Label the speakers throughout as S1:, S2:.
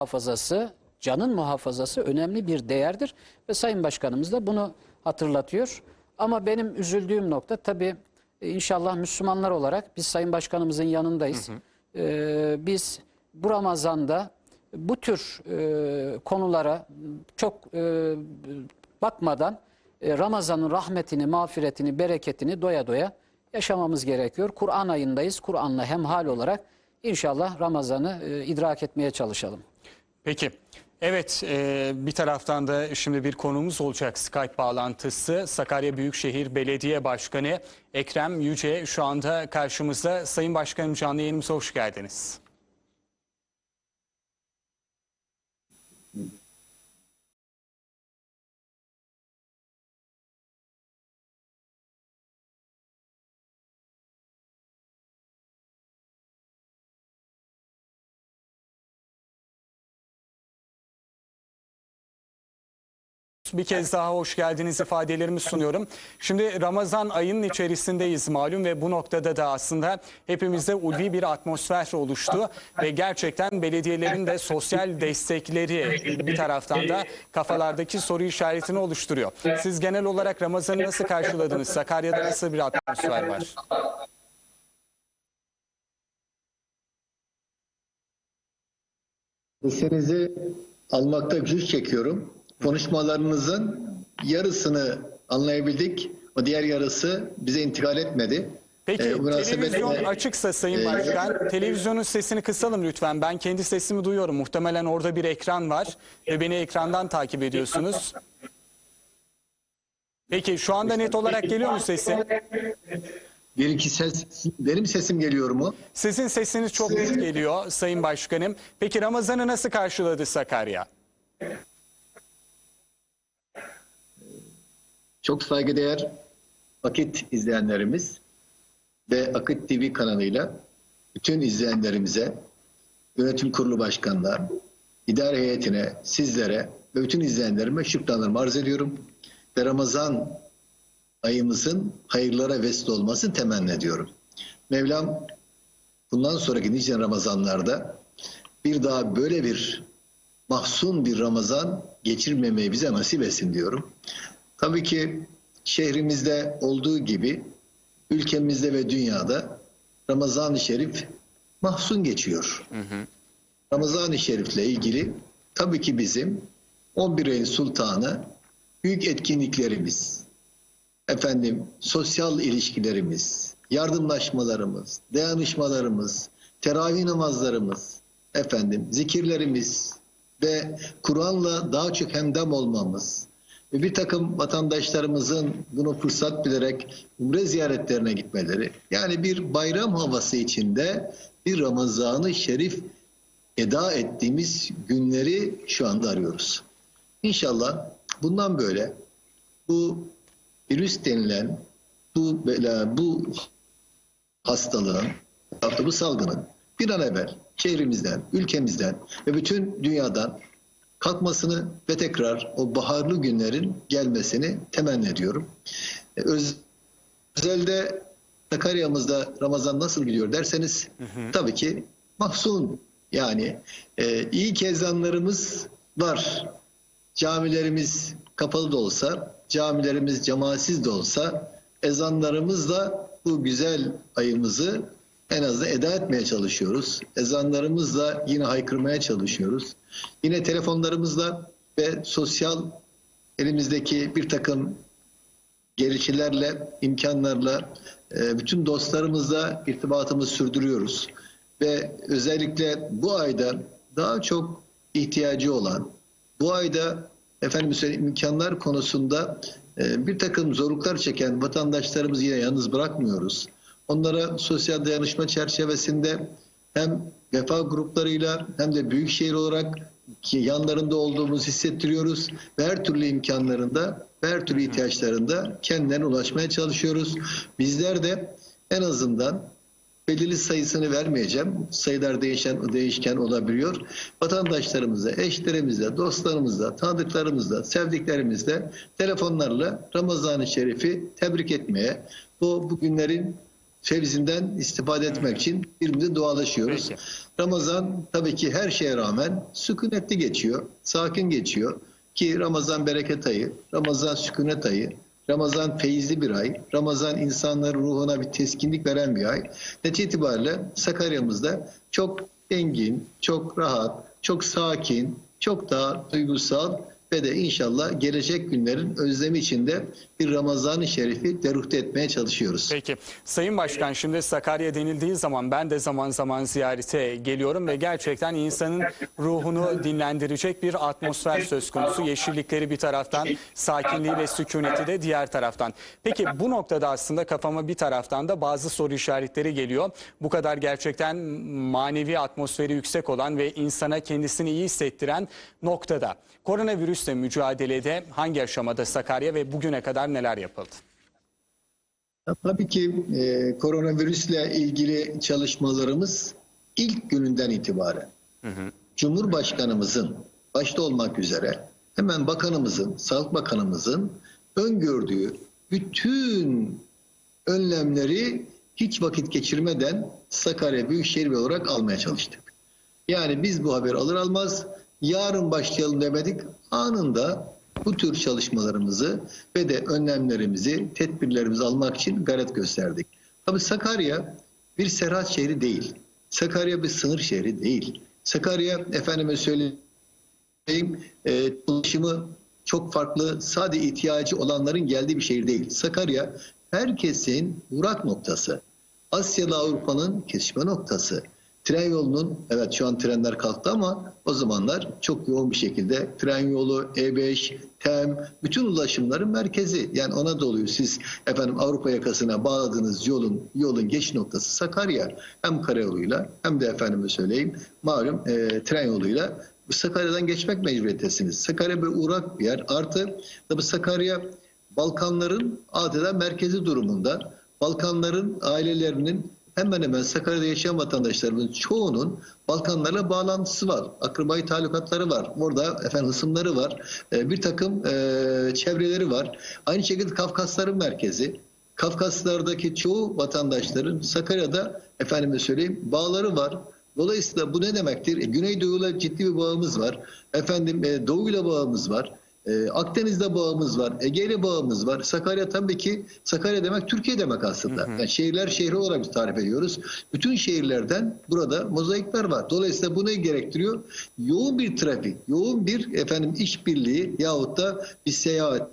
S1: muhafazası, canın muhafazası önemli bir değerdir ve Sayın Başkanımız da bunu hatırlatıyor. Ama benim üzüldüğüm nokta tabii e, inşallah Müslümanlar olarak biz Sayın Başkanımızın yanındayız. Ee, biz bu Ramazan'da bu tür e, konulara çok e, bakmadan e, Ramazan'ın rahmetini, mağfiretini, bereketini doya doya yaşamamız gerekiyor. Kur'an ayındayız. Kur'an'la hemhal olarak inşallah Ramazan'ı e, idrak etmeye çalışalım.
S2: Peki. Evet e, bir taraftan da şimdi bir konuğumuz olacak Skype bağlantısı. Sakarya Büyükşehir Belediye Başkanı Ekrem Yüce şu anda karşımızda. Sayın Başkanım canlı yayınımıza hoş geldiniz. Bir kez daha hoş geldiniz ifadelerimi sunuyorum. Şimdi Ramazan ayının içerisindeyiz malum ve bu noktada da aslında hepimizde ulvi bir atmosfer oluştu ve gerçekten belediyelerin de sosyal destekleri bir taraftan da kafalardaki soru işaretini oluşturuyor. Siz genel olarak Ramazan'ı nasıl karşıladınız? Sakarya'da nasıl bir atmosfer var?
S3: Sesinizi almakta güç çekiyorum. Konuşmalarınızın yarısını anlayabildik. O diğer yarısı bize intikal etmedi.
S2: Peki
S3: Ee, bu münasebetle-
S2: televizyon açıksa Sayın Başkan, televizyonun sesini kısalım lütfen. Ben kendi sesimi duyuyorum. Muhtemelen orada bir ekran var ve beni ekrandan takip ediyorsunuz. Peki şu anda net olarak geliyor mu sesim?
S3: Bir iki ses, benim sesim geliyor mu?
S2: Sizin sesiniz çok net geliyor Sayın Başkanım. Peki Ramazan'ı nasıl karşıladı Sakarya?
S3: Çok saygıdeğer Akit izleyenlerimiz ve Akit TV kanalıyla bütün izleyenlerimize, yönetim kurulu başkanlar, idare heyetine, sizlere ve bütün izleyenlerime şükranlarımı arz ediyorum. Ve Ramazan ayımızın hayırlara vesile olmasını temenni ediyorum. Mevlam bundan sonraki nice Ramazanlarda bir daha böyle bir mahzun bir Ramazan geçirmemeyi bize nasip etsin diyorum. Tabii ki şehrimizde olduğu gibi ülkemizde ve dünyada Ramazan-ı Şerif mahzun geçiyor. Ramazan-ı Şerif'le ilgili tabii ki bizim 11 ayın sultanı büyük etkinliklerimiz, efendim sosyal ilişkilerimiz, yardımlaşmalarımız, dayanışmalarımız, teravih namazlarımız, efendim zikirlerimiz ve Kur'an'la daha çok hemdem olmamız ve bir takım vatandaşlarımızın bunu fırsat bilerek umre ziyaretlerine gitmeleri, yani bir bayram havası içinde bir Ramazan-ı Şerif eda ettiğimiz günleri şu anda arıyoruz. İnşallah bundan böyle bu virüs denilen bu bela, bu hastalığın, bu salgının bir an evvel şehrimizden, ülkemizden ve bütün dünyadan kalkmasını ve tekrar o baharlı günlerin gelmesini temenni ediyorum. E, Öz, özelde Sakarya'mızda Ramazan nasıl gidiyor derseniz tabii ki mahzun. Yani e, iyi kezanlarımız var. Camilerimiz kapalı da olsa, camilerimiz cemaatsiz de olsa ezanlarımızla bu güzel ayımızı en azından eda etmeye çalışıyoruz. Ezanlarımızla yine haykırmaya çalışıyoruz. Yine telefonlarımızla ve sosyal elimizdeki bir takım gelişilerle, imkanlarla e, bütün dostlarımızla irtibatımızı sürdürüyoruz. Ve özellikle bu ayda daha çok ihtiyacı olan, bu ayda efendim söyleyeyim imkanlar konusunda e, bir takım zorluklar çeken vatandaşlarımızı yine yalnız bırakmıyoruz. Onlara sosyal dayanışma çerçevesinde hem vefa gruplarıyla hem de büyükşehir olarak yanlarında olduğumuzu hissettiriyoruz ve her türlü imkanlarında ve her türlü ihtiyaçlarında kendilerine ulaşmaya çalışıyoruz. Bizler de en azından belirli sayısını vermeyeceğim. Sayılar değişen değişken olabiliyor. Vatandaşlarımıza, eşlerimizle, dostlarımızla, tanıdıklarımızla, sevdiklerimizle telefonlarla Ramazan-ı Şerif'i tebrik etmeye, bu bugünlerin fevzinden istifade etmek için birbirimize dualaşıyoruz.
S2: Peki.
S3: Ramazan tabii ki her şeye rağmen sükunetli geçiyor, sakin geçiyor. Ki Ramazan bereket ayı, Ramazan sükunet ayı, Ramazan feyizli bir ay, Ramazan insanların ruhuna bir teskinlik veren bir ay. Netice itibariyle Sakarya'mızda çok engin, çok rahat, çok sakin, çok daha duygusal ve de inşallah gelecek günlerin özlemi içinde bir Ramazan-ı Şerif'i deruhte etmeye çalışıyoruz.
S2: Peki Sayın Başkan şimdi Sakarya denildiği zaman ben de zaman zaman ziyarete geliyorum ve gerçekten insanın ruhunu dinlendirecek bir atmosfer söz konusu. Yeşillikleri bir taraftan, sakinliği ve sükuneti de diğer taraftan. Peki bu noktada aslında kafama bir taraftan da bazı soru işaretleri geliyor. Bu kadar gerçekten manevi atmosferi yüksek olan ve insana kendisini iyi hissettiren noktada koronavirüsle mücadelede hangi aşamada Sakarya ve bugüne kadar neler yapıldı?
S3: Tabii ki e, koronavirüsle ilgili çalışmalarımız ilk gününden itibaren Cumhurbaşkanımızın başta olmak üzere hemen bakanımızın, Sağlık Bakanımızın öngördüğü bütün önlemleri hiç vakit geçirmeden Sakarya Büyükşehir olarak almaya çalıştık. Yani biz bu haberi alır almaz yarın başlayalım demedik. Anında bu tür çalışmalarımızı ve de önlemlerimizi, tedbirlerimizi almak için gayret gösterdik. Tabii Sakarya bir serhat şehri değil. Sakarya bir sınır şehri değil. Sakarya efendime söyleyeyim e, ulaşımı çok farklı, sadece ihtiyacı olanların geldiği bir şehir değil. Sakarya herkesin uğrak noktası. Asya'da Avrupa'nın kesişme noktası. Tren yolunun, evet şu an trenler kalktı ama o zamanlar çok yoğun bir şekilde tren yolu, E5, TEM, bütün ulaşımların merkezi. Yani Anadolu'yu siz efendim Avrupa yakasına bağladığınız yolun yolun geç noktası Sakarya. Hem karayoluyla hem de efendime söyleyeyim malum e, tren yoluyla Sakarya'dan geçmek mecburiyetesiniz. Sakarya bir uğrak bir yer. Artı tabii Sakarya Balkanların adeta merkezi durumunda. Balkanların ailelerinin hemen hemen Sakarya'da yaşayan vatandaşlarımızın çoğunun Balkanlarla bağlantısı var. Akrabayı talukatları var. Orada efendim hısımları var. Ee, bir takım e, çevreleri var. Aynı şekilde Kafkasların merkezi. Kafkaslardaki çoğu vatandaşların Sakarya'da efendime söyleyeyim bağları var. Dolayısıyla bu ne demektir? E, Güneydoğu'yla ciddi bir bağımız var. Efendim e, Doğu'yla bağımız var. E, Akdeniz'de bağımız var. Ege'yle bağımız var. Sakarya tabii ki Sakarya demek Türkiye demek aslında. Yani şehirler şehri olarak biz tarif ediyoruz. Bütün şehirlerden burada mozaikler var. Dolayısıyla bu ne gerektiriyor? Yoğun bir trafik, yoğun bir efendim işbirliği yahut da bir seyahat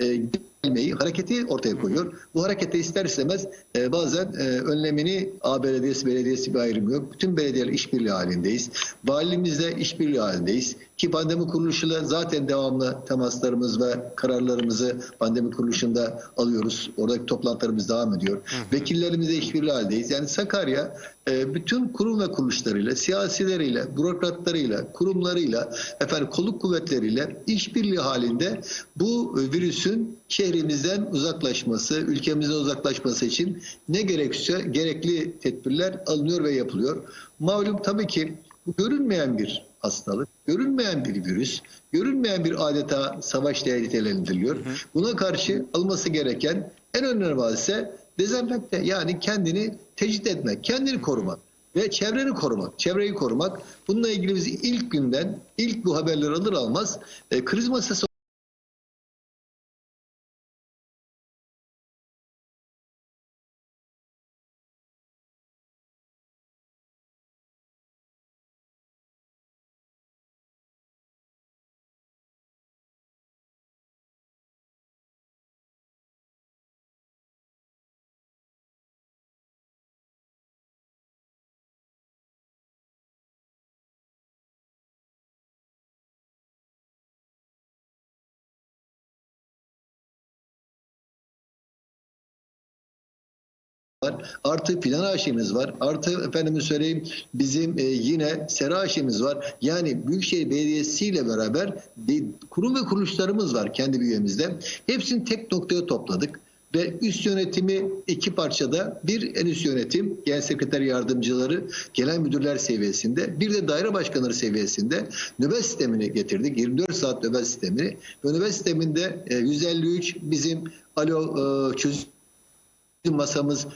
S3: e, gelmeyi, hareketi ortaya koyuyor. Bu harekete ister istemez e, bazen e, önlemini A belediyesi, belediyesi bir ayrım yok. Bütün belediyeler işbirliği halindeyiz. Valimizle işbirliği halindeyiz. Ki pandemi kuruluşuyla zaten devamlı temaslarımız ve kararlarımızı pandemi kuruluşunda alıyoruz. Oradaki toplantılarımız devam ediyor. Vekillerimizle işbirliği halindeyiz. Yani Sakarya e, bütün kurum ve kuruluşlarıyla, siyasileriyle, bürokratlarıyla, kurumlarıyla, efendim kolluk kuvvetleriyle işbirliği halinde bu virüsün şehrimizden uzaklaşması, ülkemizden uzaklaşması için ne gerekirse gerekli tedbirler alınıyor ve yapılıyor. Malum tabii ki bu görünmeyen bir hastalık, görünmeyen bir virüs, görünmeyen bir adeta savaş diye nitelendiriliyor. Buna karşı alması gereken en önemli hadise dezenfekte yani kendini tecrit etmek, kendini korumak ve çevreni korumak, çevreyi korumak. Bununla ilgili biz ilk günden, ilk bu haberleri alır almaz e, kriz masası var. Artı filan aşimiz var. Artı efendime söyleyeyim bizim e, yine sera aşimiz var. Yani Büyükşehir Belediyesi ile beraber de, kurum ve kuruluşlarımız var kendi bünyemizde. Hepsini tek noktaya topladık. Ve üst yönetimi iki parçada bir en üst yönetim genel sekreter yardımcıları genel müdürler seviyesinde bir de daire başkanları seviyesinde nöbet sistemini getirdik 24 saat nöbet sistemini ve nöbet sisteminde e, 153 bizim alo e, çözüm Bizim masamız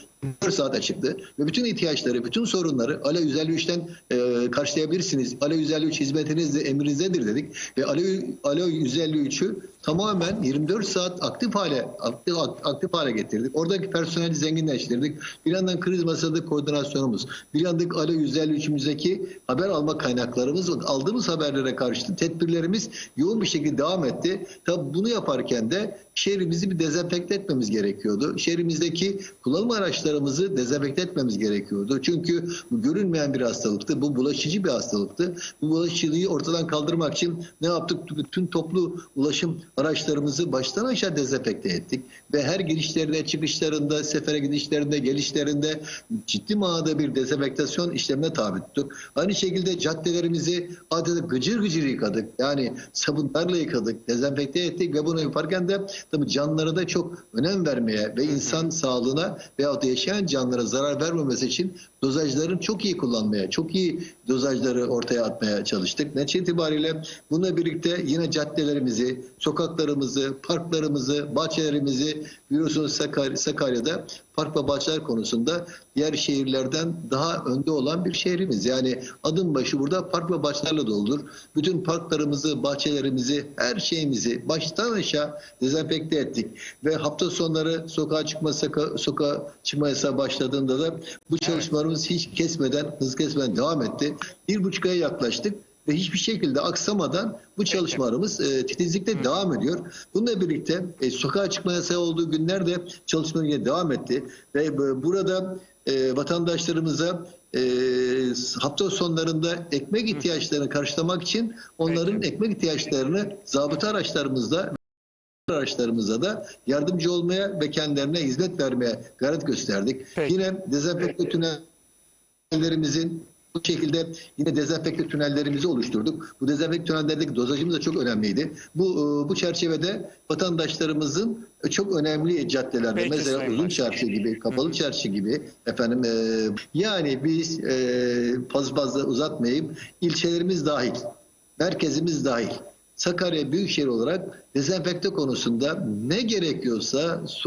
S3: 4 saat açıktı ve bütün ihtiyaçları, bütün sorunları Ale 153'ten e, karşılayabilirsiniz. Ale 153 hizmetiniz de emrinizdedir dedik ve Ale, Ale 153'ü tamamen 24 saat aktif hale aktif, aktif hale getirdik. Oradaki personeli zenginleştirdik. Bir yandan kriz masada koordinasyonumuz, bir yandan Ale 153'ümüzdeki haber alma kaynaklarımız, aldığımız haberlere karşı tedbirlerimiz yoğun bir şekilde devam etti. Tabi bunu yaparken de şehrimizi bir dezenfekte etmemiz gerekiyordu. Şehrimizdeki kullanım araçlarımızı dezenfekte etmemiz gerekiyordu. Çünkü bu görünmeyen bir hastalıktı. Bu bulaşıcı bir hastalıktı. Bu bulaşıcılığı ortadan kaldırmak için ne yaptık? Bütün toplu ulaşım araçlarımızı baştan aşağı dezenfekte ettik. Ve her girişlerinde, çıkışlarında, sefere gidişlerinde, gelişlerinde ciddi manada bir dezenfektasyon işlemine tabi tuttuk. Aynı şekilde caddelerimizi adeta gıcır gıcır yıkadık. Yani sabunlarla yıkadık, dezenfekte ettik ve bunu yaparken de tabii canlara da çok önem vermeye ve insan sağlığına veyahut da yaşayan canlara zarar vermemesi için dozajların çok iyi kullanmaya, çok iyi dozajları ortaya atmaya çalıştık. Netice itibariyle bununla birlikte yine caddelerimizi, sokaklarımızı, parklarımızı, bahçelerimizi biliyorsunuz Sakar- Sakarya'da park ve bahçeler konusunda diğer şehirlerden daha önde olan bir şehrimiz. Yani adım başı burada park ve bahçelerle doludur. Bütün parklarımızı, bahçelerimizi, her şeyimizi baştan aşağı dezenfekte ettik. Ve hafta sonları sokağa çıkma, soka, sokağa çıkma yasağı başladığında da bu çalışmalarımız hiç kesmeden, hız kesmeden devam etti. Bir buçuk aya yaklaştık ve hiçbir şekilde aksamadan bu çalışmalarımız e, titizlikle devam ediyor. Bununla birlikte e, sokağa çıkma yasağı olduğu günlerde çalışmalar yine devam etti ve e, burada e, vatandaşlarımıza e, hafta sonlarında ekmek ihtiyaçlarını karşılamak için onların ekmek ihtiyaçlarını zabıta araçlarımızda araçlarımıza da yardımcı olmaya ve kendilerine hizmet vermeye gayret gösterdik.
S2: Peki.
S3: Yine dezenfekte tünellerimizin bu şekilde yine dezenfekte tünellerimizi oluşturduk. Bu dezenfekte tünellerdeki dozajımız da çok önemliydi. Bu e, bu çerçevede vatandaşlarımızın çok önemli caddelerde
S2: Peki
S3: mesela Uzun. Çarşı gibi, Kapalı Çarşı gibi efendim e, yani biz e, fazla fazla uzatmayayım ilçelerimiz dahil, merkezimiz dahil Sakarya Büyükşehir olarak dezenfekte konusunda ne gerekiyorsa son